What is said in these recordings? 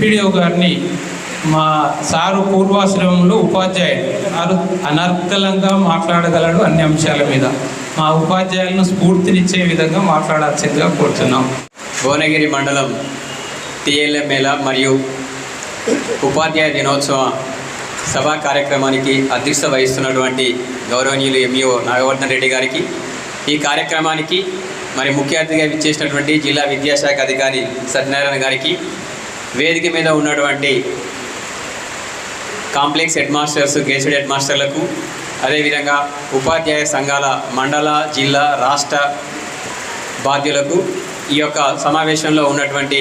MPDO గారిని మా sir పూర్వాశ్రమంలో ఉపాధ్యాయుడు. అరు అనర్గళంగా మాట్లాడగలడు అన్ని అంశాల మీద. మా ఉపాధ్యాయులను స్ఫూర్తినిచ్చే విధంగా మాట్లాడాల్సిందిగా కోరుతున్నాం. భువనగిరి మండలం టీఎల్ఎంఏల మరియు ఉపాధ్యాయ దినోత్సవ సభా కార్యక్రమానికి అధ్యక్షత వహిస్తున్నటువంటి గౌరవనీయులు ఎంఈఓ నాగవర్ధన్ రెడ్డి గారికి ఈ కార్యక్రమానికి మరి ముఖ్య అతిథిగా విచ్చేసినటువంటి జిల్లా విద్యాశాఖ అధికారి సత్యనారాయణ గారికి వేదిక మీద ఉన్నటువంటి complex head masters gazetted head మాస్టర్లకు అదేవిధంగా ఉపాధ్యాయ సంఘాల మండల జిల్లా రాష్ట్ర బాధ్యులకు ఈ యొక్క సమావేశంలో ఉన్నటువంటి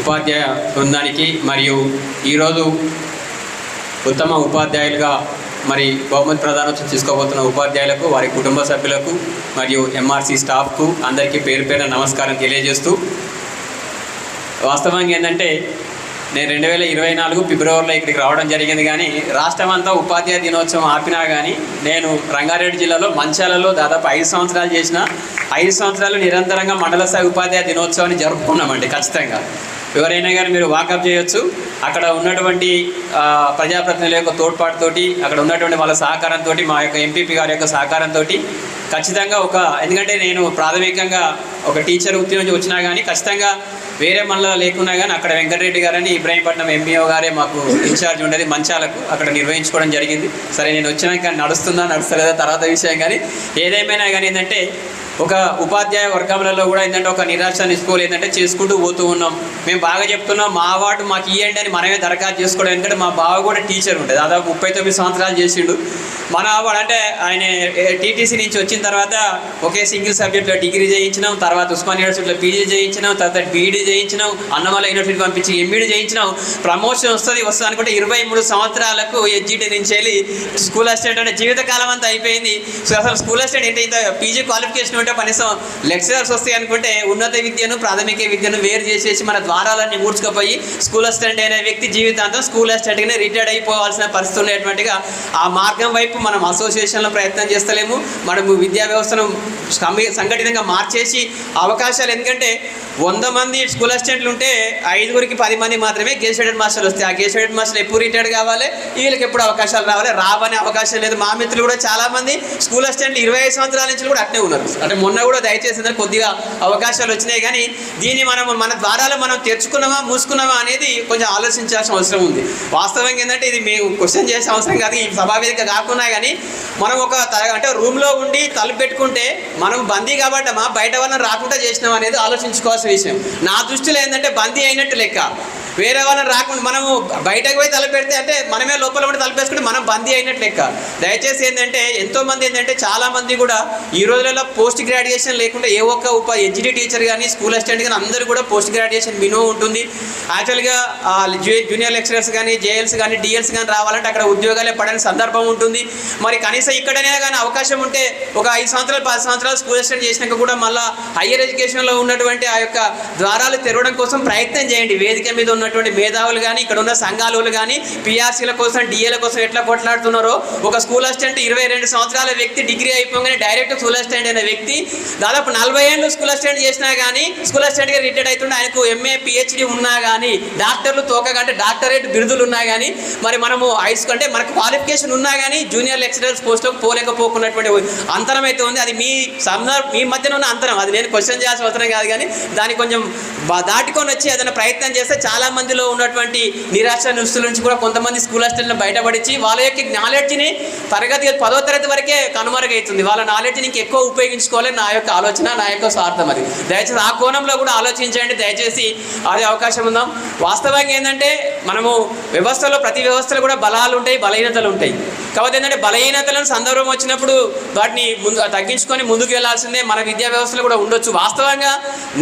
ఉపాధ్యాయ బృందానికి మరియు ఈరోజు ఉత్తమ ఉపాధ్యాయులుగా మరి బహుమతి ప్రధానోత్సవం తీసుకోబోతున్న ఉపాధ్యాయులకు వారి కుటుంబ సభ్యులకు మరియు ఎంఆర్సీ స్టాఫ్కు అందరికీ పేరు పేరున నమస్కారం తెలియజేస్తూ వాస్తవంగా ఏంటంటే నేను రెండు వేల ఇరవై నాలుగు ఫిబ్రవరిలో ఇక్కడికి రావడం జరిగింది కానీ రాష్ట్రం అంతా ఉపాధ్యాయ దినోత్సవం ఆపినా కానీ నేను రంగారెడ్డి జిల్లాలో మంచాలలో దాదాపు ఐదు సంవత్సరాలు చేసిన ఐదు సంవత్సరాలు నిరంతరంగా మండల స్థాయి ఉపాధ్యాయ దినోత్సవాన్ని జరుపుకున్నామండి ఖచ్చితంగా. ఎవరైనా కానీ మీరు వాకప్ చేయొచ్చు. అక్కడ ఉన్నటువంటి ప్రజాప్రతినిధుల యొక్క తోడ్పాటుతోటి అక్కడ ఉన్నటువంటి వాళ్ళ సహకారంతో మా యొక్క ఎంపీపీ గారి యొక్క సహకారంతో ఖచ్చితంగా ఒక ఎందుకంటే నేను ప్రాథమికంగా ఒక టీచర్ వృత్తి నుంచి వచ్చినా కానీ ఖచ్చితంగా వేరే మండలం లేకున్నా కానీ అక్కడ వెంకటరెడ్డి గారని ఇబ్రాహీంపట్నం ఎంపీఓ గారే మాకు ఇన్ఛార్జ్ ఉండేది మంచాలకు అక్కడ నిర్వహించుకోవడం జరిగింది. సరే నేను వచ్చినాక నడుస్తుందా నడుస్తలేదా తర్వాత విషయం కానీ ఏదేమైనా కానీ ఏంటంటే ఒక ఉపాధ్యాయ వర్గములలో కూడా ఏంటంటే ఒక నిరాశ నిస్కోలు ఏంటంటే చేసుకుంటూ పోతూ ఉన్నాం. మేము బాగా చెప్తున్నాం మా అవార్డు మాకు ఇవ్వండి అని మనమే దరఖాస్తు చేసుకోవడం. ఎందుకంటే మా బావ కూడా టీచర్ ఉంటుంది దాదాపు ముప్పై తొమ్మిది సంవత్సరాలు చేసిండు. మన వాడు అంటే ఆయన టీటీసీ నుంచి వచ్చిన తర్వాత ఒకే సింగిల్ సబ్జెక్ట్లో డిగ్రీ చేయించినాం తర్వాత తర్వాత ఉస్మాన్ యూనివర్సిటీలో పీజీ చేయించినాం తర్వాత బీఈడీ చేయించినావు అన్నమల యూనివర్సిటీ పంపించి ఎంబీడీ చేయించినావు. ప్రమోషన్ వస్తుంది వస్తుంది అనుకుంటే ఇరవై మూడు సంవత్సరాలకు ఎడ్జిటీ నుంచి వెళ్ళి స్కూల్ అసిస్టెంట్ అంటే జీవితకాలం అంతా అయిపోయింది. సో అసలు స్కూల్ అసిస్టెంట్ ఏంటి? ఇంత పీజీ క్వాలిఫికేషన్ ఉంటే కనీసం లెక్చరర్స్ వస్తాయి అనుకుంటే ఉన్నత విద్యను ప్రాథమిక విద్యను వేరు చేసేసి మన ద్వారాలన్నీ ఊడ్చుకుపోయి స్కూల్ అసిస్టెంట్ అయిన వ్యక్తి జీవితాంతం స్కూల్ అసిస్టెంట్గానే రిటైర్డ్ అయిపోవాల్సిన పరిస్థితి ఉండేటువంటిగా ఆ మార్గం వైపు మనం అసోసియేషన్లో ప్రయత్నం చేస్తలేము. మనము విద్యా వ్యవస్థను సంఘటితంగా మార్చేసి అవకాశాలు ఎందుకంటే వంద మంది స్కూల్ అసిస్టెంట్లు ఉంటే ఐదుగురికి పది మంది మాత్రమే గేసెడెడ్ మాస్టర్లు వస్తాయి. ఆ గేసెడెడ్ మాస్టర్లు ఎప్పుడు రిటైర్డ్ కావాలి? వీళ్ళకి ఎప్పుడు అవకాశాలు రావాలి? రావనే అవకాశం లేదు. మా మిత్రులు కూడా చాలా మంది స్కూల్ అసిస్టెంట్లు ఇరవై ఐదు సంవత్సరాల నుంచి కూడా అట్నే ఉన్నారు. అంటే మొన్న కూడా దయచేసి కొద్దిగా అవకాశాలు వచ్చినాయి. కానీ దీన్ని మనం మన ద్వారాలో మనం తెరుచుకున్నామా మూసుకున్నామా అనేది కొంచెం ఆలోచించాల్సిన అవసరం ఉంది. వాస్తవంగా ఏంటంటే ఇది మేము క్వశ్చన్ చేసే అవసరం కాదు. ఈ సభావేదిక కాకుండా కానీ మనం ఒక అంటే రూమ్లో ఉండి తలుపు పెట్టుకుంటే మనం బందీ కాబట్టి బయట బయట వాళ్ళని రాకుండా చేసినాం అనేది ఆలోచించుకోవాల్సిన విషయం. నా దృష్టిలో ఏంటంటే బందీ అయినట్టు లెక్క. వేరే వాళ్ళని రాకుండా మనము బయటకు పోయి తలపెడితే అంటే మనమే లోపల పడి తలపేసుకుంటే మనం బందీ అయినట్టు లెక్క. దయచేసి ఏంటంటే ఎంతోమంది ఏంటంటే చాలామంది కూడా ఈ రోజులలో పోస్ట్ గ్రాడ్యుయేషన్ లేకుండా ఏ ఒక్క ఉప హెచ్డి టీచర్ కానీ స్కూల్ అసిస్టెంట్ కానీ అందరూ కూడా పోస్ట్ గ్రాడ్యుయేషన్ మినిమం ఉంటుంది. యాక్చువల్గా జూనియర్ లెక్చరర్స్ కానీ జేఎల్స్ కానీ డిఎల్స్ కానీ రావాలంటే అక్కడ ఉద్యోగాలే పడని సందర్భం ఉంటుంది. మరి కనీసం ఇక్కడనే కానీ అవకాశం ఉంటే ఒక ఐదు సంవత్సరాలు పది సంవత్సరాలు స్కూల్ అసిస్టెంట్ చేసినాక కూడా మళ్ళీ హయ్యర్ ఎడ్యుకేషన్లో ఉన్నటువంటి ఆ యొక్క ద్వారాలు తెరవడం కోసం ప్రయత్నం చేయండి. వేదిక మీద ఉన్న ఉన్నటువంటి మేధావులు కానీ ఇక్కడ ఉన్న సంఘాలు కానీ పిఆర్సీల కోసం డిఏల కోసం ఎట్లా కొట్లాడుతున్నారో ఒక స్కూల్ అసిస్టెంట్ ఇరవై రెండు సంవత్సరాల వ్యక్తి డిగ్రీ అయిపోగానే డైరెక్ట్ స్కూల్ అసిస్టెంట్ అయిన వ్యక్తి దాదాపు నలభై ఏళ్ళు స్కూల్ అసిస్టెంట్ చేసినా కానీ స్కూల్ అసిస్టెంట్గా రిటైర్డ్ అవుతుండే ఆయనకు ఎంఏ పిహెచ్డి ఉన్నా కానీ డాక్టర్లు తోకగా అంటే డాక్టరేట్ బిరుదులు ఉన్నా కానీ మరి మనము హై స్కూల్ అంటే మనకు క్వాలిఫికేషన్ ఉన్నా కానీ జూనియర్ లెక్చరర్స్ పోస్ట్లోకి పోలేకపోకున్నటువంటి అంతరం అయితే ఉంది. అది మీ సందర్భ మీ మధ్యన ఉన్న అంతరం. అది నేను క్వశ్చన్ చేయాల్సిన అవసరం కాదు కానీ దాన్ని కొంచెం దాటుకొని వచ్చి ఏదైనా ప్రయత్నం చేస్తే చాలా మందిలో ఉన్నటువంటి నిరాశ నిస్తుల నుంచి కూడా కొంతమంది స్కూల్ హాస్టల్ని బయటపడించి వాళ్ళ యొక్క నాలెడ్జ్ని తరగతి పదో తరగతి వరకే కనుమరుగవుతుంది వాళ్ళ నాలెడ్జ్ని ఎక్కువ ఉపయోగించుకోవాలి నా యొక్క ఆలోచన నా యొక్క స్వార్థం అది. దయచేసి ఆ కోణంలో కూడా ఆలోచించండి దయచేసి అదే అవకాశం ఉందాం. వాస్తవంగా ఏంటంటే మనము వ్యవస్థలో ప్రతి వ్యవస్థలో కూడా బలాలు ఉంటాయి బలహీనతలు ఉంటాయి. కాబట్టి ఏంటంటే బలహీనతలను సందర్భం వచ్చినప్పుడు వాటిని ముందు తగ్గించుకొని ముందుకు వెళ్ళాల్సిందే మన విద్యా వ్యవస్థలో కూడా ఉండొచ్చు. వాస్తవంగా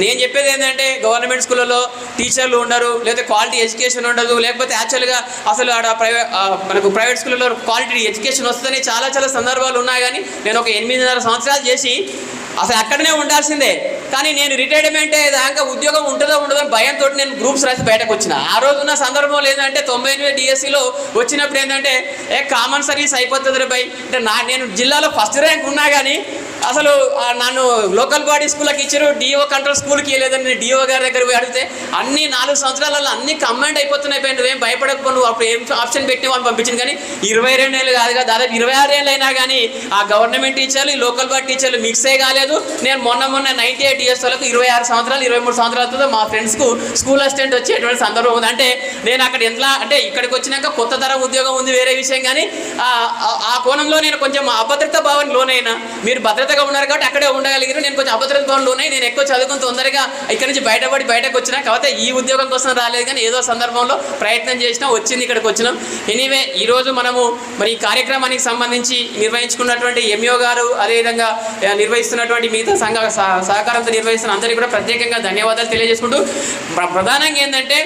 నేను చెప్పేది ఏంటంటే గవర్నమెంట్ స్కూళ్ళలో టీచర్లు ఉండరు లేకపోతే క్వాలిటీ ఎడ్యుకేషన్ ఉండదు. లేకపోతే యాక్చువల్గా అసలు ఆడ ప్రైవేట్ మనకు ప్రైవేట్ స్కూల్లో క్వాలిటీ ఎడ్యుకేషన్ వస్తుందని చాలా చాలా సందర్భాలు ఉన్నాయి. కానీ నేను ఒక ఎనిమిదిన్నర సంవత్సరాలు చేసి అసలు అక్కడనే ఉండాల్సిందే. కానీ నేను రిటైర్మెంట్ దాకా ఉద్యోగం ఉంటుందో ఉండదో భయంతో నేను గ్రూప్స్ రాసి బయటకు వచ్చిన. ఆ రోజున్న సందర్భంలో ఏంటంటే తొంభై ఎనిమిది డిఎస్సిలో వచ్చినప్పుడు ఏంటంటే ఏ కామన్ సర్వీస్ అయిపోతుంది రే బై అంటే నా నేను జిల్లాలో ఫస్ట్ ర్యాంక్ ఉన్నా కానీ అసలు నన్ను లోకల్ బాడీ స్కూల్కి ఇచ్చారు డిఓ కంట్రోల్ స్కూల్కి వెళ్ళేదని నేను డిఓ గారి దగ్గర పోయి అడిగితే అన్ని నాలుగు సంవత్సరాలలో అన్ని కమాండ్ అయిపోతున్నాయి పోయి నువ్వేం భయపడకపో నువ్వు అప్పుడు ఏం ఆప్షన్ పెట్టి వాళ్ళు పంపించింది. కానీ ఇరవై రెండు ఏళ్ళు కాదు కదా దాదాపు ఇరవై ఆరు ఏళ్ళు అయినా కానీ ఆ గవర్నమెంట్ టీచర్లు లోకల్ బాడీ టీచర్లు మిక్సే కాలేదు. నేను మొన్న మొన్న నైన్టీ ఎయిట్ ఇయర్స్ వాళ్ళకు ఇరవై ఆరు సంవత్సరాలు ఇరవై మూడు సంవత్సరాలతో మా ఫ్రెండ్స్కు స్కూల్ అసిస్టెంట్ వచ్చేటువంటి సందర్భం ఉంది. అంటే నేను అక్కడ ఎంత అంటే ఇక్కడికి వచ్చినాక కొత్త తరం ఉద్యోగం ఉంది వేరే విషయం. కానీ ఆ- కోణంలో నేను కొంచెం అభద్రత భావన లోనైనా మీరు భద్రత భద్రతగా ఉన్నారు కాబట్టి అక్కడే ఉండగలిగారు. నేను కొంచెం అభద్రత నేను ఎక్కువ చదువుకుని తొందరగా ఇక్కడ నుంచి బయటపడి బయటకు వచ్చినా. కాకపోతే ఈ ఉద్యోగం కోసం రాలేదు కానీ ఏదో సందర్భంలో ప్రయత్నం చేసినా వచ్చింది ఇక్కడికి వచ్చినాం. ఎనీవే ఈరోజు మనము మరి ఈ కార్యక్రమానికి సంబంధించి నిర్వహించుకున్నటువంటి ఎంఈఓ గారు అదేవిధంగా నిర్వహిస్తున్నటువంటి మిగతా సంఘ సహకారంతో నిర్వహిస్తున్న అందరికీ కూడా ప్రత్యేకంగా ధన్యవాదాలు తెలియజేసుకుంటూ. ప్ర- ప్రధానంగా ఏంటంటే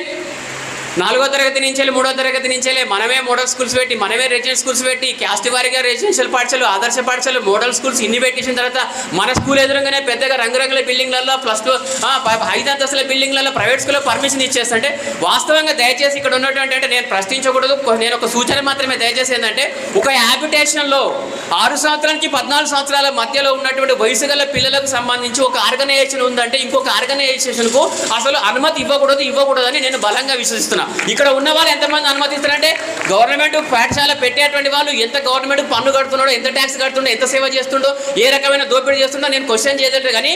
నాలుగో తరగతి నుంచి మూడో తరగతి నుంచే మనమే మోడల్ స్కూల్స్ పెట్టి మనమే రెసిడెంట్ స్కూల్స్ పెట్టి క్యాస్ట్ వారిగా రెసిడెన్షియల్ పాఠశాలలు ఆదర్శ పాఠశాలలు మోడల్ స్కూల్స్ ఇన్ని పెట్టేసిన తర్వాత మన స్కూల్ ఎదురుగానే పెద్దగా రంగురంగుల బిల్డింగ్లలో ప్లస్ టూ ప- ఐదు అంతస్తుల బిల్డింగ్లలో ప్రైవేట్ స్కూల్లో పర్మిషన్ ఇచ్చేస్తుంటే వాస్తవంగా దయచేసి ఇక్కడ ఉన్నటువంటి అంటే నేను ప్రశ్నించకూడదు. నేను ఒక సూచన మాత్రమే దయచేసి ఏంటంటే ఒక హ్యాబిటేషన్లో ఆరు సంవత్సరానికి పద్నాలుగు సంవత్సరాల మధ్యలో ఉన్నటువంటి వయసు గల పిల్లలకు సంబంధించి ఒక ఆర్గనైజేషన్ ఉందంటే ఇంకొక ఆర్గనైజేషన్కు అసలు అనుమతి ఇవ్వకూడదు ఇవ్వకూడదని నేను బలంగా విశ్వసిస్తున్నాను ఇక్కడ ఉన్న వాళ్ళు ఎంతమంది అనుమతిస్తారంటే గవర్నమెంట్ పాఠశాల పెట్టేటువంటి వాళ్ళు ఎంత గవర్నమెంట్ పన్ను కడుతున్నాడో ఎంత ట్యాక్స్ కడుతుండో ఎంత సేవ చేస్తుండో ఏ రకమైన దోపిడీ చేస్తుండో నేను క్వశ్చన్ చేయలేదు. కానీ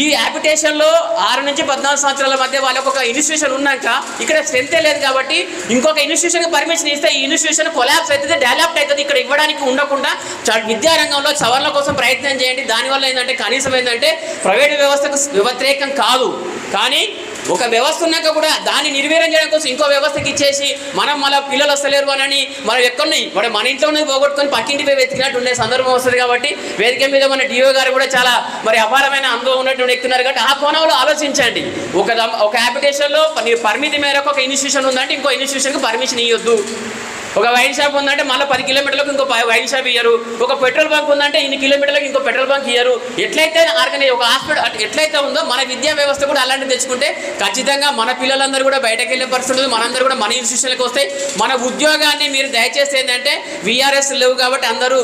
ఈ యాపిటేషన్లో ఆరు నుంచి పద్నాలుగు సంవత్సరాల మధ్య వాళ్ళకి ఒక ఇన్స్టిట్యూషన్ ఉన్నాక ఇక్కడ స్ట్రెంతే లేదు కాబట్టి ఇంకొక ఇన్స్టిట్యూషన్కి పర్మిషన్ ఇస్తే ఈ ఇన్స్టిట్యూషన్ కొలాబ్స్ అవుతుంది డెవలప్డ్ అవుతుంది. ఇక్కడ ఇవ్వడానికి ఉండకుండా విద్యారంగంలో సవరణ కోసం ప్రయత్నం చేయండి. దానివల్ల ఏంటంటే కనీసం ఏంటంటే ప్రైవేట్ వ్యవస్థకు వ్యతిరేకం కాదు. కానీ ఒక వ్యవస్థ ఉన్నాక కూడా దాన్ని నిర్వీర్యం చేయడం కోసం ఇంకో వ్యవస్థకి ఇచ్చేసి మనం మన పిల్లలు వస్తలేరు అని మనం ఎక్కడిని మన మన ఇంట్లో ఉన్నది పోగొట్టుకొని పక్కింటి పోయి వెతికినట్టు ఉండే సందర్భం వస్తుంది కాబట్టి వేదిక మీద మన డిఓ గారు కూడా చాలా మరి అపారమైన అనుభవం ఉన్నటువంటి ఎక్కుతున్నారు కాబట్టి ఆ కోణంలో ఆలోచించండి. ఒక ఒక అప్లికేషన్లో పరిమితి మేరకు ఒక ఇన్స్టిట్యూషన్ ఉందంటే ఇంకో ఇన్స్టిట్యూషన్కి పర్మిషన్ ఇవ్వద్దు ఒక వైన్ షాప్ ఉందంటే మళ్ళీ పది కిలోమీటర్లకు ఇంకో వైన్ షాప్ ఇయ్యరు. ఒక పెట్రోల్ బంక్ ఉందంటే ఇన్ని కిలోమీటర్లకు ఇంకో పెట్రోల్ బంక్ ఇయ్యరు. ఎట్లయితే ఆర్గనైజ్ ఒక హాస్పిటల్ ఎట్లయితే ఉందో మన విద్యా వ్యవస్థ కూడా అలాంటివి తెచ్చుకుంటే ఖచ్చితంగా మన పిల్లలందరూ కూడా బయటకు వెళ్ళే పరిస్థితులు మనందరూ కూడా మన ఇన్స్టిట్యూషన్లకు వస్తాయి. మన ఉద్యోగాన్ని మీరు దయచేసి ఏంటంటే విఆర్ఎస్ లేవు కాబట్టి అందరూ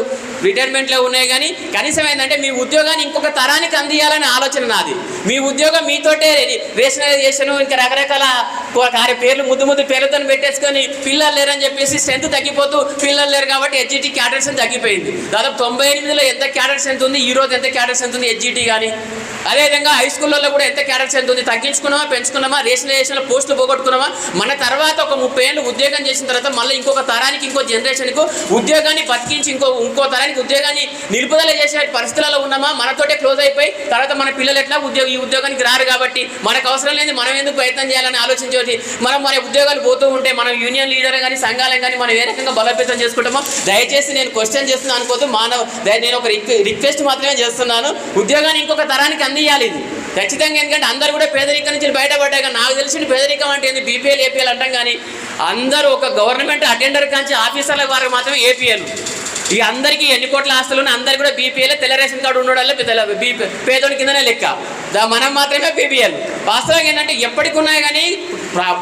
రిటైర్మెంట్లో ఉన్నాయి కానీ కనీసం ఏంటంటే మీ ఉద్యోగాన్ని ఇంకొక తరానికి అందియాలనే ఆలోచన నాది. మీ ఉద్యోగం మీతోటే రేషనలైజేషన్ ఇంకా రకరకాల కార్య పేర్లు ముద్దు ముద్దు పేర్లతో పెట్టేసుకొని పిల్లలు లేరని చెప్పేసి స్ట్రెంత్ తగ్గిపోతూ పిల్లలు లేరు కాబట్టి హెచ్జిటి స్ట్రెంత్ తగ్గిపోయింది. దాదాపు తొంభై ఎనిమిదిలో ఎంత క్యాడర్ స్ట్రెంత్ ఉంది? ఈ రోజు ఎంత క్యాడర్ స్ట్రెంత్ ఉంది హెచ్జిటి కానీ అదేవిధంగా హై స్కూళ్ళలో కూడా ఎంత క్యాడర్ స్ట్రెంత్ ఉంది? తగ్గించుకున్నామా? పెంచుకున్నామా? రేషనలైజేషన్లో పోస్టులు పోగొట్టుకున్నామా? మన తర్వాత ఒక ముప్పై ఏళ్ళు ఉద్యోగం చేసిన తర్వాత మళ్ళీ ఇంకొక తరానికి ఇంకో జనరేషన్కు ఉద్యోగాన్ని బతికించి ఇంకో ఇంకో తరానికి ఉద్యోగాన్ని నిలుపుదల చేసే పరిస్థితులలో ఉన్నామా? మనతోటే క్లోజ్ అయిపోయి తర్వాత మన పిల్లలు ఎట్లా ఉద్యోగం ఈ ఉద్యోగానికి రారు కాబట్టి మనకు అవసరం లేదు మనం ఎందుకు ప్రయత్నం చేయాలని ఆలోచించేది మనం మన ఉద్యోగాలు పోతూ ఉంటే మనం యూనియన్ లీడర్ కానీ సంఘాలను కానీ ఏ రకంగా బలోపేతం చేసుకుంటామో దయచేసి నేను క్వశ్చన్ చేస్తున్నాను అనుకోదు మానవ నేను ఒక రిక్వెస్ట్ మాత్రమే చేస్తున్నాను. ఉద్యోగాన్ని ఇంకొక తరానికి అందియాలి ఇది. ఖచ్చితంగా ఎందుకంటే అందరూ కూడా పేదరికం నుంచి బయటపడ్డాక నాకు తెలిసిన పేదరికం అంటే ఏంది? బీపీఎల్ ఏపీఎల్ అంటాం కానీ అందరూ ఒక గవర్నమెంట్ అటెండర్ కాంచి ఆఫీసర్ల వారికి మాత్రమే ఏపీఎల్ ఈ అందరికీ ఎన్ని కోట్ల ఆస్తులు ఉన్నాయి అందరు కూడా బీపీఎల్ తెల్ల రేషన్ కార్డు ఉండడం బీపీ పేదోడి కిందనే లెక్క. దా- మనం మాత్రమే బీపీఎల్ వాస్తవంగా ఏంటంటే ఎప్పటికి కానీ ప్రా-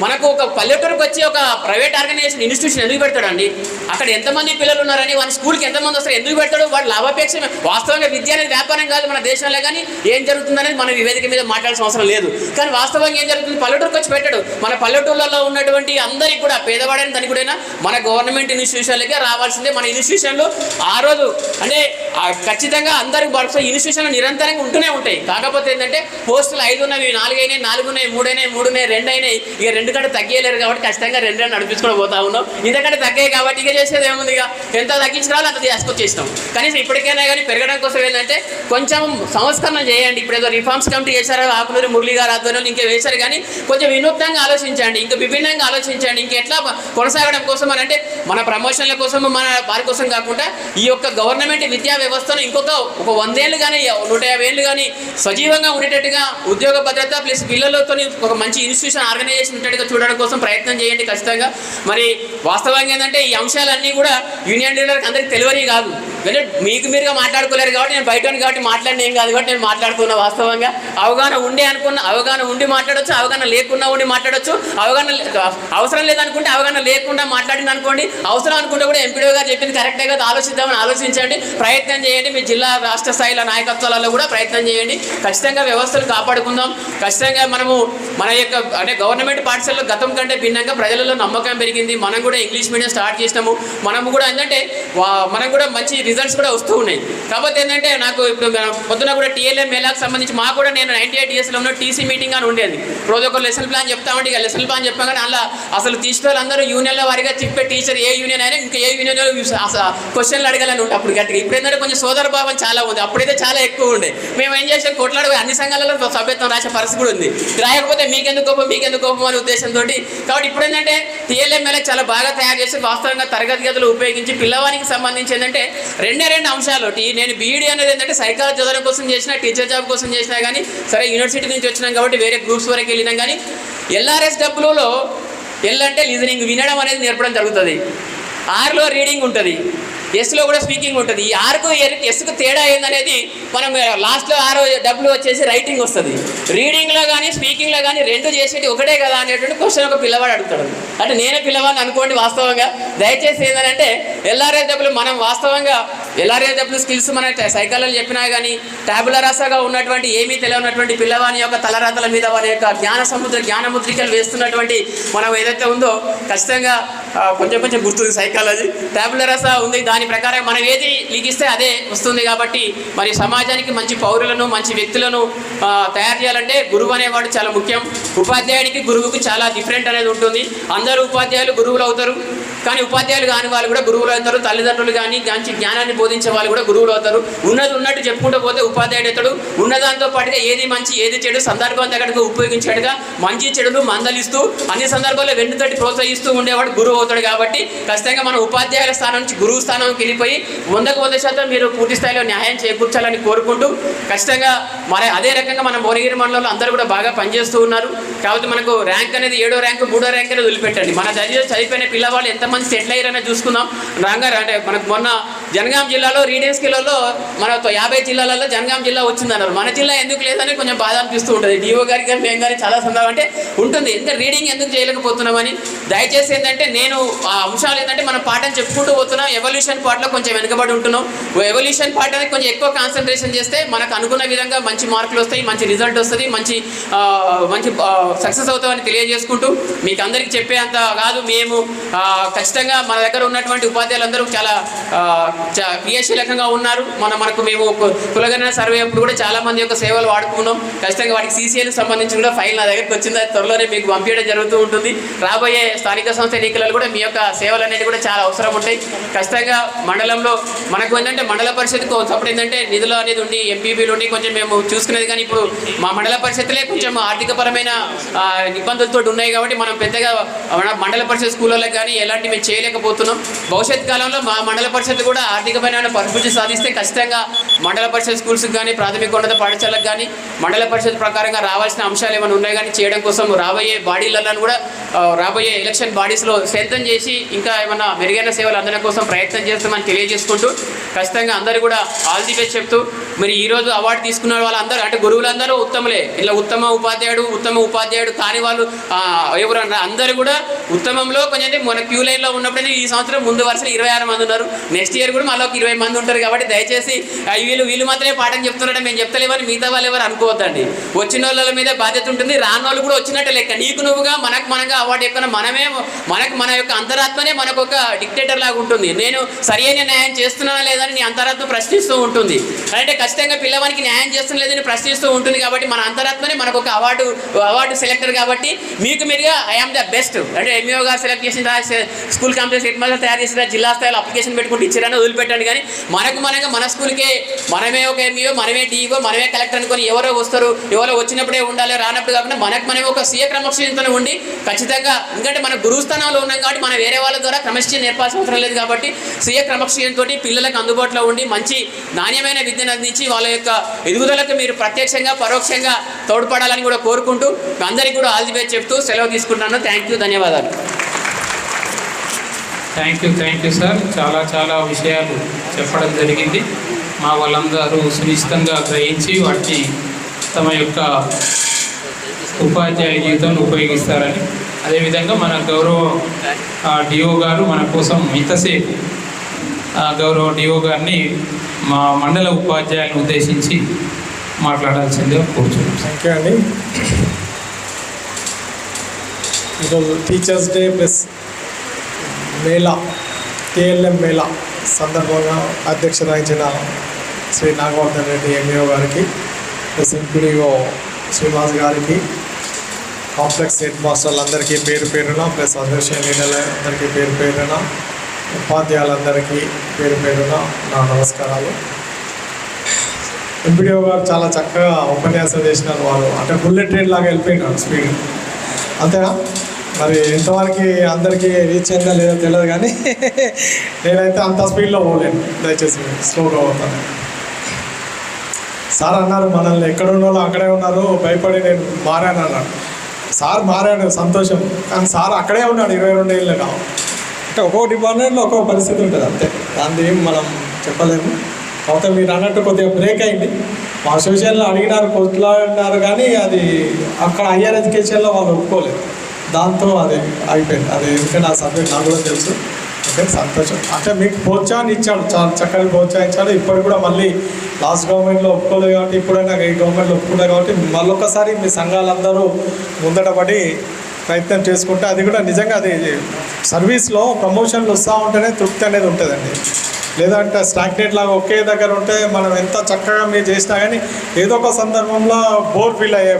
మనకు ఒక పల్లెటూరుకి వచ్చి ఒక ప్రైవేట్ ఆర్గనైజేషన్ ఇన్స్టిట్యూషన్ ఎందుకు పెడతాడండి? అక్కడ ఎంతమంది పిల్లలు ఉన్నారని వాడి స్కూల్కి ఎంతమంది వస్తారు ఎందుకు పెడతాడు? వాడు లాభాపేక్ష వాస్తవంగా విద్య అనేది వ్యాపారం కాదు మన దేశంలో కానీ ఏం జరుగుతుందనేది మనం ఈ వేదిక మీద మాట్లాడాల్సిన అవసరం లేదు. కానీ వాస్తవంగా ఏం జరుగుతుంది? పల్లెటూరుకి వచ్చి పెట్టాడు. మన పల్లెటూళ్ళలో ఉన్నటువంటి అందరికీ కూడా పేదవాడని దాని కూడా మన గవర్నమెంట్ ఇన్స్టిట్యూషన్లకే రావాల్సిందే. మన ఇన్స్టిట్యూషన్లు ఆ రోజు అంటే ఖచ్చితంగా అందరికి బడుస ఇన్స్టిట్యూషన్లు నిరంతరంగా ఉంటూనే ఉంటాయి. కాకపోతే ఏంటంటే పోస్టులు ఐదు ఉన్నవి నాలుగు నాలుగున్నాయి నాలుగు ఉన్నాయి మూడు అయినాయి ఉన్నాయి రెండు అయినాయి ఇక రెండు కంటే తగ్గలేరు కాబట్టి ఖచ్చితంగా రెండు రెండు నడిపించుకొని పోతా ఉన్నాం. ఇంతకంటే తగ్గాయి కాబట్టి ఇక చేసేది ఏముంది ఇక? ఎంత తగ్గించుకోవాలో అంత తీసుకొచ్చేసినాం. కనీసం ఇప్పటికైనా కానీ పెరగడం కోసం ఏంటంటే కొంచెం సంస్కరణ చేయండి. ఇప్పుడు ఏదో రిఫార్మ్స్ కమిటీ చేశారు ఆకునూరి మురళి గారు ఆధ్వర్యంలో ఇంకా వేశారు కానీ కొంచెం వినూత్నంగా ఆలోచించండి ఇంకా విభిన్నంగా ఆలోచించండి ఇంకా ఎట్లా కొనసాగడం కోసం అని అంటే మన ప్రమోషన్ల కోసం మన వారి కోసం కాకుండా ఈ యొక్క గవర్నమెంట్ విద్యా వ్యవస్థను ఇంకొక ఒక వందేళ్ళు కానీ నూట యాభై ఏళ్ళు కానీ సజీవంగా ఉండేటట్టుగా ఉద్యోగ భద్రత ప్లస్ పిల్లలతో ఒక మంచి ఇన్స్టిట్యూషన్ ఆర్గనైజేషన్ ఉండేట్టుగా చూడడం కోసం ప్రయత్నం చేయండి ఖచ్చితంగా. మరి వాస్తవంగా ఏంటంటే ఈ అంశాలన్నీ కూడా యూనియన్ లీడర్కి అందరికీ తెలియని కాదు. అంటే మీకు మీరుగా మాట్లాడుకోలేరు కాబట్టి నేను బయట కాబట్టి మాట్లాడిన ఏం కాదు కాబట్టి నేను మాట్లాడుతున్నా వాస్తవంగా. అవగాహన ఉండే అనుకున్న అవగాహన ఉండి మాట్లాడచ్చు అవగాహన లేకుండా ఉండి మాట్లాడొచ్చు. అవగాహన అవసరం లేదనుకుంటే అవగాహన లేకుండా మాట్లాడింది అనుకోండి అవసరం అనుకుంటే కూడా ఎంపీడీ గారు చెప్పింది కరెక్టే కదా ఆలోచిద్దామని ఆలోచించండి. ప్రయత్నం చేయండి మీ జిల్లా రాష్ట్ర స్థాయిలో నాయకత్వాలలో కూడా ప్రయత్నం చేయండి. ఖచ్చితంగా వ్యవస్థలు కాపాడుకుందాం. ఖచ్చితంగా మనము మన యొక్క అంటే గవర్నమెంట్ పాఠశాలలో గతం కంటే భిన్నంగా ప్రజలలో నమ్మకం పెరిగింది. మనం కూడా ఇంగ్లీష్ మీడియం స్టార్ట్ చేసినాము. మనం కూడా ఏంటంటే మనం కూడా మంచి రిజల్ట్స్ కూడా వస్తూ ఉన్నాయి. కాకపోతే ఏంటంటే నాకు ఇప్పుడు పొద్దున కూడా టీఎల్ఎం మేళాకు సంబంధించి మాకు కూడా నేను నైన్టీ ఎయిట్ ఇయర్స్లో ఉన్న టీసీ మీటింగ్ అని ఉండేది. రోజు ఒక లెసన్ ప్లాన్ చెప్తామంటే ఇక లెసన్ ప్లాన్ చెప్పాం కానీ అలా అసలు తీసిన వాళ్ళందరూ యూనియన్ల వారిగా చెప్పే టీచర్ ఏ యూనియన్ అయినా ఇంకా ఏ యూనియన్ క్వశ్చన్లు అడగాలని ఉంటే అప్పుడు గట్టిగా ఇప్పుడు ఏంటంటే కొంచెం సోదర భావం చాలా ఉంది. అప్పుడైతే చాలా ఎక్కువ ఉండే. మేము ఏం చేసాం కొట్లాడు అన్ని సంఘాలలో సభ్యత్వం రాసే పరిస్థితి కూడా ఉంది. రాయకపోతే మీకెందుకు కోపం? మీకెందుకు కోపం అనే ఉద్దేశంతో కాబట్టి ఇప్పుడు ఏంటంటే టీఎల్ఎంఎల్ఏ చాలా బాగా తయారు చేసి వాస్తవంగా తరగతి గదులు ఉపయోగించి పిల్లవానికి సంబంధించి ఏంటంటే రెండే రెండు అంశాలు. టీ నేను బీఈడీ అనేది ఏంటంటే సైకాలజీ చదవడం కోసం చేసిన టీచర్ జాబ్ కోసం చేసినా కానీ సరే యూనివర్సిటీ నుంచి వచ్చినాం కాబట్టి వేరే గ్రూప్స్ వరకు వెళ్ళినాం కానీ ఎల్ఆర్ఎస్ డబ్బులలో ఎల్ అంటే లిజనింగ్ వినడం అనేది నేర్పడం జరుగుతుంది. ఆర్లో రీడింగ్ ఉంటుంది. ఎస్లో కూడా స్పీకింగ్ ఉంటుంది. ఈ ఆర్కు ఎస్కు తేడా ఏందనేది మనం లాస్ట్లో ఆరో డబ్బులు వచ్చేసి రైటింగ్ వస్తుంది. రీడింగ్లో కానీ స్పీకింగ్లో కానీ రెండు చేసేటి ఒకటే కదా అనేటువంటి క్వశ్చన్ ఒక పిల్లవాడు అడుగుతాడు. అంటే నేనే పిల్లవాడిని అనుకోండి వాస్తవంగా. దయచేసి ఏంటంటే ఎల్ఆర్ఏ డబ్ల్యూ మనం వాస్తవంగా ఎల్ఆర్ఏ డబ్ల్యూ స్కిల్స్ మన సైకాలజీ చెప్పినా కానీ ట్యాబులరాసగా ఉన్నటువంటి ఏమీ తెలియనటువంటి పిల్లవాని యొక్క తలరాతల మీద వారి యొక్క జ్ఞాన సముద్ర జ్ఞాన ముద్రికలు వేస్తున్నటువంటి మనం ఏదైతే ఉందో ఖచ్చితంగా కొంచెం కొంచెం గుర్తుంది సైకాలజీ. ట్యాబులరాస ఉంది దాని దాని ప్రకారం మనం ఏది లిఖిస్తే అదే వస్తుంది కాబట్టి మరి సమాజానికి మంచి పౌరులను మంచి వ్యక్తులను తయారు చేయాలంటే గురువు అనేవాడు చాలా ముఖ్యం. ఉపాధ్యాయుడికి గురువుకి చాలా డిఫరెంట్ అనేది ఉంటుంది. అందరూ ఉపాధ్యాయులు గురువులు అవుతారు. కానీ ఉపాధ్యాయులు కాని వాళ్ళు కూడా గురువులు అవుతారు తల్లిదండ్రులు కానీ మంచి జ్ఞానాన్ని బోధించే వాళ్ళు కూడా గురువులు అవుతారు. ఉన్నది ఉన్నట్టు చెప్పుకుంటూ పోతే ఉపాధ్యాయుడు అవుతాడు. ఉన్నదాంతో పాటుగా ఏది మంచి ఏది చెడు సందర్భం తగ్గట్టుగా ఉపయోగించాడుగా మంచి చెడులు మందలిస్తూ అన్ని సందర్భాల్లో వెన్నుతోటి ప్రోత్సహిస్తూ ఉండేవాడు గురువు అవుతాడు కాబట్టి ఖచ్చితంగా మనం ఉపాధ్యాయుల స్థానం నుంచి గురువు స్థానంకి వెళ్ళిపోయి వందకు వంద శాతం మీరు పూర్తి స్థాయిలో న్యాయం చేకూర్చాలని కోరుకుంటూ ఖచ్చితంగా మరి అదే రకంగా మన భువనగిరి మండలంలో అందరూ కూడా బాగా పనిచేస్తూ ఉన్నారు. కాబట్టి మనకు ర్యాంక్ అనేది ఏడో ర్యాంక్ మూడో ర్యాంక్ అనేది వదిలిపెట్టండి. మన చదివి చదివిపోయిన పిల్లవాళ్ళు ఎంతమంది సెటిల్ అయ్యారనే చూసుకుందాం. రాంగారు అంటే మనకు మొన్న జనగాం జిల్లాలో రీడింగ్ స్కిల్లో మన యాభై జిల్లాలలో జనగాం జిల్లా వచ్చిందన్నారు. మన జిల్లా ఎందుకు లేదని కొంచెం బాధ అనిపిస్తూ ఉంటుంది. డిఓ గారికి కానీ మేము కానీ చాలా సందర్భం అంటే ఉంటుంది. ఎంత రీడింగ్ ఎందుకు చేయలేకపోతున్నామని. దయచేసి ఏంటంటే నేను ఆ అంశాలు ఏంటంటే మనం పాఠం చెప్పుకుంటూ పోతున్నాం. ఎవల్యూషన్ పార్ట్లో కొంచెం వెనుకబడి ఉంటున్నాం. ఎవల్యూషన్ పార్ట్ అనేది కొంచెం ఎక్కువ కాన్సన్ట్రేషన్ చేస్తే మనకు అనుకున్న విధంగా మంచి మార్కులు వస్తాయి మంచి రిజల్ట్ వస్తుంది మంచి మంచి సక్సెస్ అవుతామని తెలియజేసుకుంటూ మీకు అందరికీ చెప్పేంత కాదు. మేము ఖచ్చితంగా మన దగ్గర ఉన్నటువంటి ఉపాధ్యాయులందరూ చాలా క్రియాశీలకంగా ఉన్నారు. మన మనకు మేము కు- కులగణన సర్వే అప్పుడు కూడా చాలా మంది యొక్క సేవలు వాడుకున్నాం. ఖచ్చితంగా వాటికి సీసీఎల్ సంబంధించి కూడా ఫైల్ నా దగ్గరికి వచ్చింది. త్వరలోనే మీకు పంపించడం జరుగుతూ ఉంటుంది. రాబోయే స్థానిక సంస్థ ఎన్నికలలో కూడా మీ యొక్క సేవలు అనేది కూడా చాలా అవసరం ఉంటాయి. ఖచ్చితంగా మండలంలో మనకు ఏంటంటే మండల పరిషత్కు ఒకప్పుడు ఏంటంటే నిధులు అనేది ఉండి ఎంపీబీలు ఉండి కొంచెం మేము చూసుకునేది కానీ ఇప్పుడు మా మండల పరిషత్లే కొంచెం ఆర్థికపరమైన ఆ, ఇబ్బందులతో ఉన్నాయి కాబట్టి మనం పెద్దగా మన మండల పరిషత్ స్కూళ్ళకి కానీ ఎలాంటి మేము చేయలేకపోతున్నాం. భవిష్యత్ కాలంలో మా మండల పరిషత్ కూడా ఆర్థికమైన పరిస్థితి సాధిస్తే ఖచ్చితంగా మండల పరిషత్ స్కూల్స్కి కానీ ప్రాథమిక ఉన్నత పాఠశాలకు కానీ మండల పరిషత్ ప్రకారంగా రావాల్సిన అంశాలు ఏమైనా ఉన్నాయి కానీ చేయడం కోసం రాబోయే బాడీలలో కూడా రాబోయే ఎలక్షన్ బాడీస్లో స్ట్రెంథన్ చేసి ఇంకా ఏమైనా మెరుగైన సేవలు అందడం కోసం ప్రయత్నం చేస్తామని తెలియజేసుకుంటూ ఖచ్చితంగా అందరూ కూడా ఆల్ ది బెస్ట్ చెప్తూ మరి ఈరోజు అవార్డు తీసుకున్న వాళ్ళందరూ అంటే గురువులందరూ ఉత్తములే. ఇలా ఉత్తమ ఉపాధ్యాయుడు ఉత్తమ ఉపాధ్యాయుడు కాని వాళ్ళు ఆ, ఎవరు అందరూ కూడా ఉత్తమంలో కొంచెం మన క్యూ లైన్లో ఉన్నప్పుడే ఈ సంవత్సరం ముందు వరుసలో ఇరవై ఆరు మంది ఉన్నారు. నెక్స్ట్ ఇయర్ కూడా మళ్ళీ ఒక ఇరవై మంది ఉంటారు కాబట్టి దయచేసి వీళ్ళు వీళ్ళు మాత్రమే పాఠం చెప్తున్నారని మేము చెప్తలేమని మిగతా వాళ్ళు ఎవరు అనుకోవద్దండి. వచ్చిన వాళ్ళ మీద బాధ్యత ఉంటుంది. రాని వాళ్ళు కూడా వచ్చినట్టే లెక్క. నీకు నువ్వుగా మనకు మనగా అవార్డు ఎక్కువ మనమే మనకు మన యొక్క అంతరాత్మనే మనకు ఒక డిక్టేటర్ లాగా ఉంటుంది. నేను సరైన న్యాయం చేస్తున్నానా లేదని నీ అంతరాత్మ ప్రశ్నిస్తూ ఉంటుంది. అంటే ఖచ్చితంగా పిల్లవానికి న్యాయం చేస్తున్నా లేదని ప్రశ్నిస్తూ ఉంటుంది కాబట్టి మన అంతరాత్మనే మనకు ఒక అవార్డు అవార్డు సెలెక్టర్ కాబట్టి మీకు మీరుగా ఐఆమ్ ద బెస్ట్ అంటే ఎంఈఓ గారు సెలెక్ట్ చేసిన స్కూల్ కాంప్లెక్స్ హెడ్ మాస్టర్ తయారు చేసిన జిల్లా స్థాయిలో అప్లికేషన్ పెట్టుకుంటే ఇచ్చారని వదిలిపెట్టండి కానీ మనకు మనగా మన స్కూల్కే మనమే ఒక ఎంఈఓ మనమే డిఈఓ మనమే కలెక్టర్ అనుకొని ఎవరో వస్తారు ఎవరో వచ్చినప్పుడే ఉండాలి రానప్పుడు కాకుండా మనకు మనమే ఒక సీఏ క్రమశిక్షణతో ఉండి ఖచ్చితంగా ఎందుకంటే మన గురుస్థానంలో ఉన్నాం కాబట్టి మనం వేరే వాళ్ళ ద్వారా క్రమశిక్షణ నేర్పాల్సిన అవసరం లేదు కాబట్టి సీఏ క్రమశిక్షణతో పిల్లలకు అందుబాటులో ఉండి మంచి నాణ్యమైన విద్యను అందించి వాళ్ళ యొక్క ఎదుగుదలకు మీరు ప్రత్యక్షంగా పరోక్షంగా తోడ్పడాలని కూడా కోరుకుంటూ అందరికీ కూడా ఆల్ ది బెస్ట్ చెప్తూ సెలవు తీసుకుంటున్నాను. Thank you. ధన్యవాదాలు. Thank you thank you sir. చాలా చాలా విషయాలు చెప్పడం జరిగింది. మా వాళ్ళందరూ సునిశ్చితంగా గ్రహించి వాటిని తమ యొక్క ఉపాధ్యాయ జీవితంలో ఉపయోగిస్తారని. అదేవిధంగా మన గౌరవ డిఓ గారు మన కోసం ఇంతసేపు గౌరవ డిఓ గారిని మా మండల ఉపాధ్యాయులను ఉద్దేశించి మాట్లాడాల్సిందిగా కూర్చున్నాం థ్యాంక్ యూ అండి. ఈరోజు teachers day plus mela KLM mela సందర్భంగా అధ్యక్షత వహించిన శ్రీ నాగవర్ధన్ రెడ్డి ఎంఈఓ గారికి ప్లస్ ఎంపీడీఓ శ్రీనివాస్ గారికి కాంప్లెక్స్ హెడ్ మాస్టర్లందరికీ పేరు పేరున ప్లస్ అధ్యక్ష లీడర్లందరికీ పేరు పేరున ఉపాధ్యాయులందరికీ పేరు పేరున నా నమస్కారాలు. ఎంపీడీఓ గారు చాలా చక్కగా ఉపన్యాసం చేసినారు వాళ్ళు అంటే బుల్లెట్ ట్రైన్ లాగా వెళ్ళిపోయినారు స్పీడ్. అంతేనా? మరి ఎంతవరకు అందరికీ రీచ్ అయిందా లేదో తెలియదు కానీ నేనైతే అంత స్పీడ్లో పోలేను. దయచేసి స్లోగా పోతాను సార్ అన్నారు మనల్ని ఎక్కడ అక్కడే ఉన్నారు భయపడి నేను మారాను అన్నాడు సార్ మారాడు సంతోషం. కానీ సార్ అక్కడే ఉన్నాడు ఇరవై రెండు ఏళ్ళుగా అంటే ఒక్కో డిపార్ట్మెంట్లో ఒక్కో పరిస్థితి ఉంటుంది అంతే. దాన్ని ఏం మనం చెప్పలేము. కాకపోతే మీరు అన్నట్టు కొద్దిగా బ్రేక్ అయింది. మా అసోసియేషన్లో అడిగినారు కొట్లాడినారు కానీ అది అక్కడ హయ్యర్ ఎడ్యుకేషన్లో వాళ్ళు ఒప్పుకోలేదు. దాంతో అది అయిపోయింది. అది ఎందుకంటే ఆ సబ్జెక్ట్ నాకు కూడా తెలుసు. ఓకే సంతోషం. అంటే మీకు ప్రోత్సాహాన్ని ఇచ్చాడు చాలా చక్కని ప్రోత్సహించాడు ఇప్పుడు కూడా మళ్ళీ లాస్ట్ గవర్నమెంట్లో ఒప్పుకోలేదు కాబట్టి ఇప్పుడైనా ఈ గవర్నమెంట్లో ఒప్పుకున్నారు కాబట్టి మళ్ళొకసారి మీ సంఘాలందరూ ముందట పడి ప్రయత్నం చేసుకుంటే అది కూడా నిజంగా అది సర్వీస్లో ప్రమోషన్లు వస్తూ ఉంటేనే తృప్తి అనేది ఉంటుందండి. లేదంటే స్టాగ్నేట్ లాగా ఒకే దగ్గర ఉంటే మనం ఎంత చక్కగా మీరు చేసినా కానీ ఏదో ఒక సందర్భంలో బోర్ ఫీల్ అయ్యే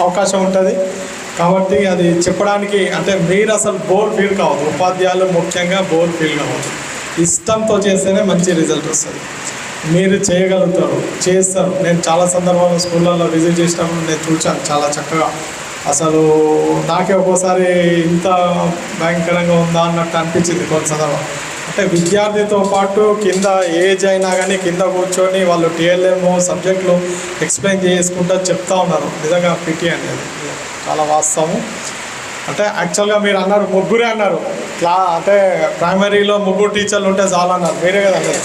అవకాశం ఉంటుంది. కాబట్టి అది చెప్పడానికి అంటే మీరు అసలు బోర్ ఫీల్ కావద్దు. ఉపాధ్యాయులు ముఖ్యంగా బోర్ ఫీల్ కావద్దు. ఇష్టంతో చేస్తేనే మంచి రిజల్ట్ వస్తుంది. మీరు చేయగలుగుతారు. చేస్తారు. నేను చాలా సందర్భాల్లో స్కూళ్ళల్లో విజిట్ చేసినప్పుడు నేను చూశాను చాలా చక్కగా. అసలు నాకే ఒక్కోసారి ఇంత భయంకరంగా ఉందా అన్నట్టు అనిపించింది కొన్ని సందర్భం అంటే విద్యార్థితో పాటు కింద ఏజ్ అయినా కానీ కింద కూర్చొని వాళ్ళు టీఎల్ఎం సబ్జెక్టులు ఎక్స్ప్లెయిన్ చేసుకుంటూ చెప్తా ఉన్నారు. నిజంగా పిటి అనేది. చాలా వాస్తవం అంటే యాక్చువల్గా మీరు అన్నారు ముగ్గురే అన్నారు. క్లా అంటే ప్రైమరీలో ముగ్గురు టీచర్లు ఉంటే చాలా అన్నారు మీరే కదా అన్నారు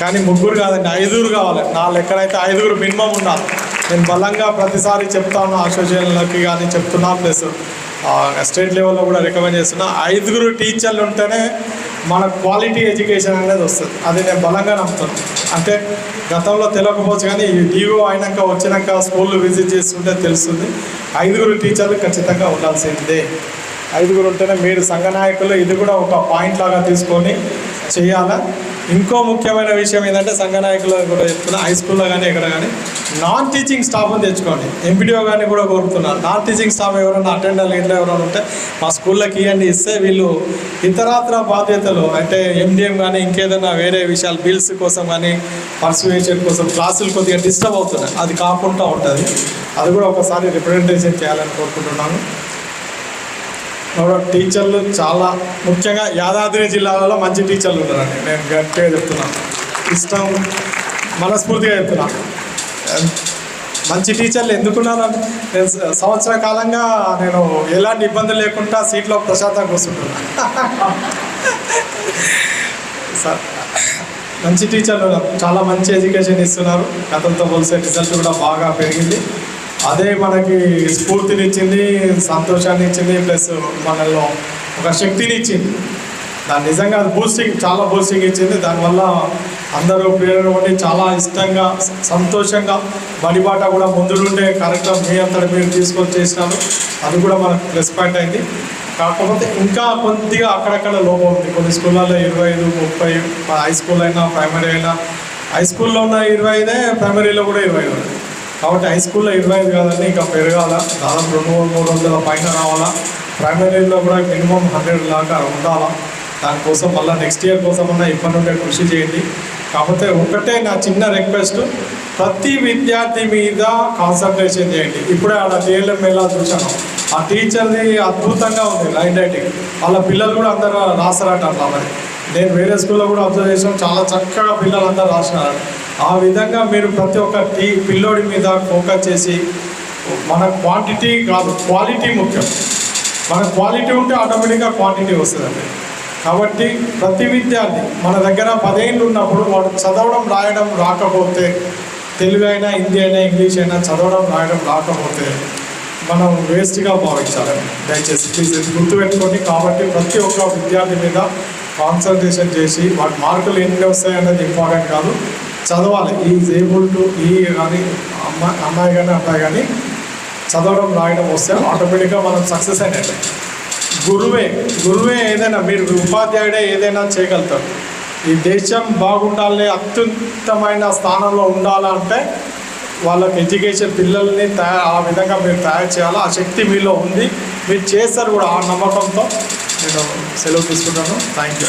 కానీ ముగ్గురు కాదండి ఐదుగురు కావాలి. నా లెక్కనైతే ఐదుగురు మినిమం ఉండాలి. నేను బలంగా ప్రతిసారి చెప్తాను అసోసియేషన్లకి కానీ చెప్తున్నా ప్లస్ స్టేట్ లెవెల్లో కూడా రికమెండ్ చేస్తున్నా ఐదుగురు టీచర్లు ఉంటేనే మన క్వాలిటీ ఎడ్యుకేషన్ అనేది వస్తుంది. అది నేను బలంగా నమ్ముతాను. అంటే గతంలో తెలియకపోవచ్చు కానీ ఈ అయినాక వచ్చినాక స్కూళ్ళు విజిట్ చేస్తుంటే తెలుస్తుంది. ఐదుగురు టీచర్లు ఖచ్చితంగా ఉండాల్సిందే. ఐదుగురు ఉంటేనే మీరు సంఘ నాయకులు ఇది కూడా ఒక పాయింట్ లాగా తీసుకొని చేయాలా? ఇంకో ముఖ్యమైన విషయం ఏంటంటే సంఘ నాయకులు కూడా చెప్తున్నా హై స్కూల్లో కానీ ఎక్కడ కానీ నాన్ టీచింగ్ స్టాఫ్ని తెచ్చుకోండి. ఎంపీడీఓ గారిని కూడా కోరుతున్నాను నాన్ టీచింగ్ స్టాఫ్ ఎవరైనా అటెండర్ ఇట్లా ఎవరైనా ఉంటే మా స్కూళ్ళకి ఇవ్వండి ఇస్తే వీళ్ళు ఇతరాత్ర బాధ్యతలు అంటే ఎండిఎం కానీ ఇంకేదైనా వేరే విషయాలు బిల్స్ కోసం కానీ పర్సువేషన్ కోసం క్లాసులు కొద్దిగా డిస్టర్బ్ అవుతున్నాయి. అది కాకుండా ఉంటుంది. అది కూడా ఒకసారి రిప్రజెంటేషన్ చేయాలని కోరుకుంటున్నాను. టీచర్లు చాలా ముఖ్యంగా యాదాద్రి జిల్లాలో మంచి టీచర్లు ఉన్నారండి. నేను గట్టిగా చెప్తున్నాను ఇష్టం మనస్ఫూర్తిగా చెప్తున్నాను మంచి టీచర్లు ఎందుకున్నారంటే నేను సంవత్సర కాలంగా నేను ఎలాంటి ఇబ్బంది లేకుండా సీట్లో ప్రశాంతంగా కూర్చుంటున్నాను సార్ మంచి టీచర్లు చాలా మంచి ఎడ్యుకేషన్ ఇస్తున్నారు. గతంతో పోలిసే రిజల్ట్ కూడా బాగా పెరిగింది. అదే మనకి స్ఫూర్తినిచ్చింది సంతోషాన్ని ఇచ్చింది ప్లస్ మనలో ఒక శక్తిని ఇచ్చింది దాని నిజంగా అది బూస్టింగ్ చాలా బూస్టింగ్ ఇచ్చింది. దానివల్ల అందరూ ప్రేరణ ఉండి చాలా ఇష్టంగా సంతోషంగా బడిబాట కూడా ముందు నుండే కరెక్ట్గా మీ అంతటి మీరు తీసుకొని చేసినాను అది కూడా మనకు ప్లస్ పాయింట్ అయింది. కాకపోతే ఇంకా కొద్దిగా అక్కడక్కడ లోపం ఉంది. కొన్ని స్కూళ్ళల్లో ఇరవై ఐదు ముప్పై హై స్కూల్ అయినా ప్రైమరీ అయినా. హై స్కూల్లో ఉన్న ఇరవై ఐదే ప్రైమరీలో కూడా ఇరవై ఐదు. కాబట్టి హై స్కూల్లో ఇరవై ఐదు కాదండి ఇంకా పెరగాల. దాదాపు రెండు మూడు మూడు వందల పైన రావాలా. ప్రైమరీలో కూడా మినిమం హండ్రెడ్ దాకా ఉండాలా. దానికోసం మళ్ళీ నెక్స్ట్ ఇయర్ కోసం అన్న ఇప్పటి నుండే కృషి చేయండి. కాకపోతే ఒకటే నా చిన్న రిక్వెస్ట్ ప్రతి విద్యార్థి మీద కాన్సన్ట్రేషన్ చేయండి. ఇప్పుడే ఆడ టీఎల్ఎం ఎలా చూశాను. ఆ టీచర్ది అద్భుతంగా ఉంది లైన్ రైటింగ్ వాళ్ళ పిల్లలు కూడా అందరూ రాస్తారట అట్లా మరి. నేను వేరే స్కూల్లో కూడా అబ్జర్వ్ చేసాను చాలా చక్కగా పిల్లలు అందరూ రాసినారు. ఆ విధంగా మీరు ప్రతి ఒక్క టీ పిల్లోడి మీద ఫోకస్ చేసి మన క్వాంటిటీ కాదు క్వాలిటీ ముఖ్యం. మన క్వాలిటీ ఉంటే ఆటోమేటిక్గా క్వాంటిటీ వస్తుందండి. కాబట్టి ప్రతి విద్యార్థి మన దగ్గర పదేళ్ళు ఉన్నప్పుడు వాడు చదవడం రాయడం రాకపోతే తెలుగు అయినా హిందీ అయినా ఇంగ్లీష్ అయినా చదవడం రాయడం రాకపోతే మనం వేస్ట్గా భావించాలండి. దయచేసి ప్లీజ్ గుర్తుపెట్టుకోండి. కాబట్టి ప్రతి ఒక్క విద్యార్థి మీద కాన్సన్ట్రేషన్ చేసి వాటి మార్కులు ఎన్ని వస్తాయి అన్నది ఇంపార్టెంట్ కాదు. చదవాలి. ఈ ఏబుల్ టు ఈ కానీ అమ్మాయి అమ్మాయి కానీ అబ్బాయి కానీ చదవడం రాయడం వస్తే ఆటోమేటిక్గా మనం సక్సెస్ అయినట్టు గురువే గురువే ఏదైనా మీరు ఉపాధ్యాయుడే ఏదైనా చేయగలుగుతారు. ఈ దేశం బాగుండాలి అత్యుత్తమైన స్థానంలో ఉండాలంటే వాళ్ళకి ఎడ్యుకేషన్ పిల్లల్ని తయారు ఆ విధంగా మీరు తయారు చేయాలి. ఆ శక్తి మీలో ఉంది. మీరు చేస్తారు కూడా ఆ నమ్మకంతో. నేను సెలవు తీసుకుంటాను. Thank you